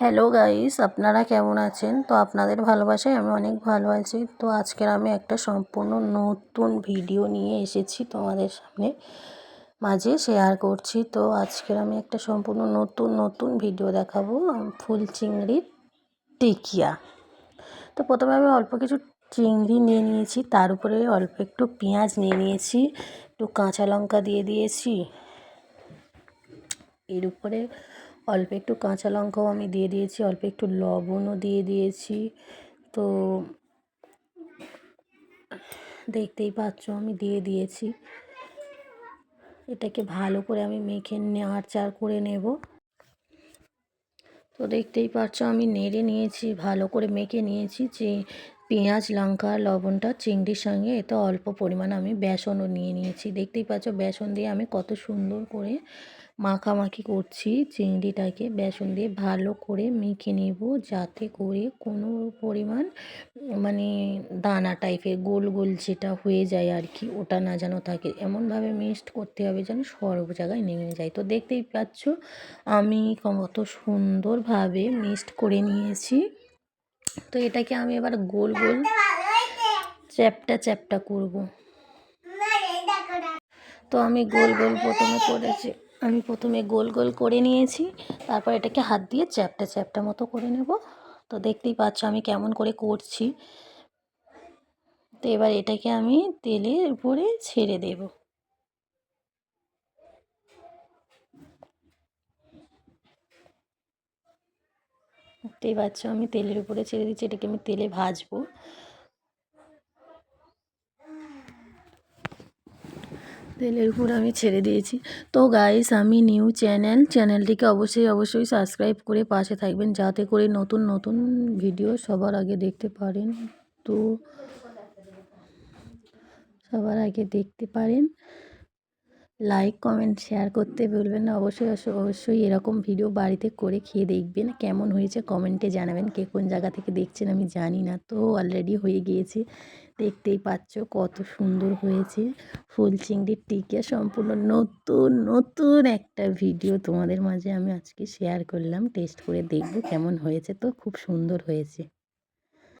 Hello guys আপনারা কেমন আছেন? তো আপনাদের ভালোবাসায় আমি অনেক ভালো আছি। তো আজকের আমি একটা সম্পূর্ণ নতুন ভিডিও নিয়ে এসেছি তোমাদের সামনে মাঝে শেয়ার করছি। তো আজকের আমি একটা সম্পূর্ণ নতুন নতুন ভিডিও দেখাবো। ফুল চিংড়ির টিকিয়া। তো প্রথমে আমি অল্প কিছু চিংড়ি নিয়ে নিয়েছি। তার উপরে অল্প একটু পেঁয়াজ নিয়ে নিয়েছি। একটু কাঁচা লঙ্কা দিয়ে দিয়েছি। এর উপরে অল্প একটু কাঁচা লঙ্কাও আমি দিয়ে দিয়েছি, অল্প একটু লবণও দিয়ে দিয়েছি। তো দেখতেই পাচ্ছ আমি দিয়ে দিয়েছি। এটাকে ভালো করে আমি মেখে নাড়চাড় করে নেব। তো দেখতেই পাচ্ছ আমি নেড়ে নিয়েছি, ভালো করে মেখে নিয়েছি যে পেঁয়াজ, লঙ্কা, লবণটা চিংড়ির সঙ্গে এতে অল্প পরিমাণ আমি বেসনও নিয়ে নিয়েছি। দেখতেই পাচ্ছ বেসন দিয়ে আমি কত সুন্দর করে মাখামাখি করছি চিংড়িটাকে। বেসন দিয়ে ভালো করে মেখে নেব যাতে করে কোনো পরিমাণ মানে দানা টাইপের গোল গোল যেটা হয়ে যায় আর কি, ওটা না যেন থাকে। এমনভাবে মিক্সড করতে হবে যেন সর্ব জায়গায় নেমে যায়। তো দেখতেই পাচ্ছ আমি কত সুন্দরভাবে মিক্সড করে নিয়েছি। তো এটাকে আমি এবার গোল গোল চ্যাপটা চ্যাপটা করব। তো আমি গোল গোল প্রথমে করেছি, আমি প্রথমে গোল গোল করে নিয়েছি, তারপর এটাকে হাত দিয়ে চ্যাপটা চ্যাপটা মতো করে নেব। তো দেখতেই পাচ্ছ আমি কেমন করে করছি। তো এবার এটাকে আমি তেলের উপরে ছেড়ে দেব। দেখতেই পাচ্ছ, আমি তেলের উপরে ছেড়ে দিচ্ছি, এটাকে আমি তেলে ভাজবো। তেলের উপর আমি ছেড়ে দিয়েছি। তো গাইস আমি নিউ চ্যানেল চ্যানেলটিকে অবশ্যই অবশ্যই সাবস্ক্রাইব করে পাশে থাকবেন, যাতে করে নতুন নতুন ভিডিও সবার আগে দেখতে পারেন। তো সবার আগে দেখতে পারেন। লাইক কমেন্ট শেয়ার করতে বলবেন না। অবশ্যই অবশ্যই এরকম ভিডিও বাড়িতে করে খেয়ে দেখবেন। কেমন হয়েছে কমেন্টে জানাবেন। কে কোন জায়গা থেকে দেখছেন আমি জানি না। তো অলরেডি হয়ে গিয়েছে। দেখতেই পাচ্ছ কত সুন্দর হয়েছে। ফুল চিংড়ির টিকে সম্পূর্ণ নতুন নতুন একটা ভিডিও তোমাদের মাঝে আমি আজকে শেয়ার করলাম। টেস্ট করে দেখব কেমন হয়েছে। তো খুব সুন্দর হয়েছে।